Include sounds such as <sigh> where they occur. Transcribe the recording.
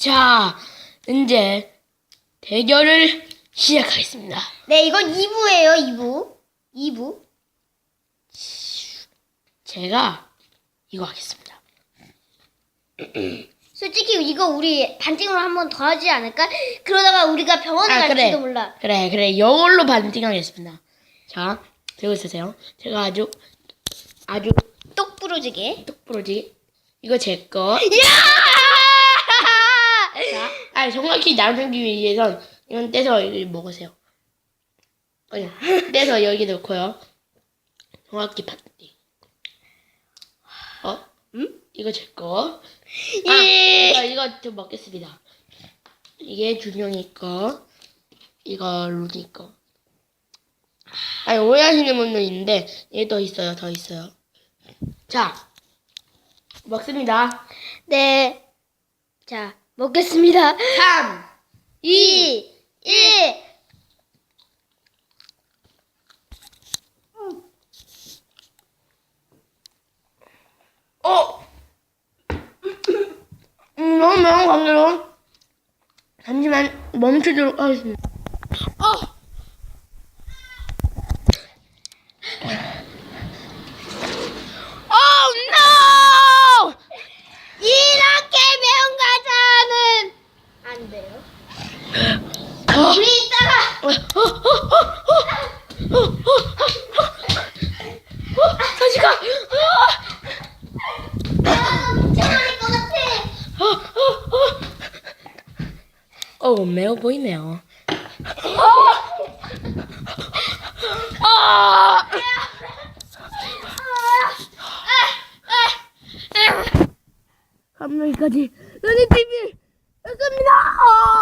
자, 이제 대결을 시작하겠습니다. 네, 이건 2부예요, 2부. 2부. 제가 이거 하겠습니다. <clears throat> 솔직히 이거 우리 반띵으로 한 번 더 하지 않을까? 그러다가 우리가 병원에 아, 갈지도 그래. 몰라. 그래, 그래. 이걸로 반띵하겠습니다. 자, 들고 있으세요. 제가 아주, 아주 똑 부러지게. 똑부러지. 이거 제 거. 야! 자, 아니, 정확히 나누기 위해선 이건 떼서 여기 먹으세요. 아니, 떼서 여기 넣고요. 정확히 반띵. 어? 음? 이거 제 거. 아, 예. 이거, 이거 좀 먹겠습니다. 이게 준영이 거. 이거 루니 거. 아니, 오해하시는 분도 있는데, 얘 더 있어요, 더 있어요. 자, 먹습니다. 네. 자, 먹겠습니다. 3, 2, 1. 어! 음, 너무 매운 거 같네요. 잠시만 멈추도록 하겠습니다. 뭔데요? 우리 있다가 다시 가. 어 매워 보이네요. 아! 한 명까지 연예 TV 这这么大啊！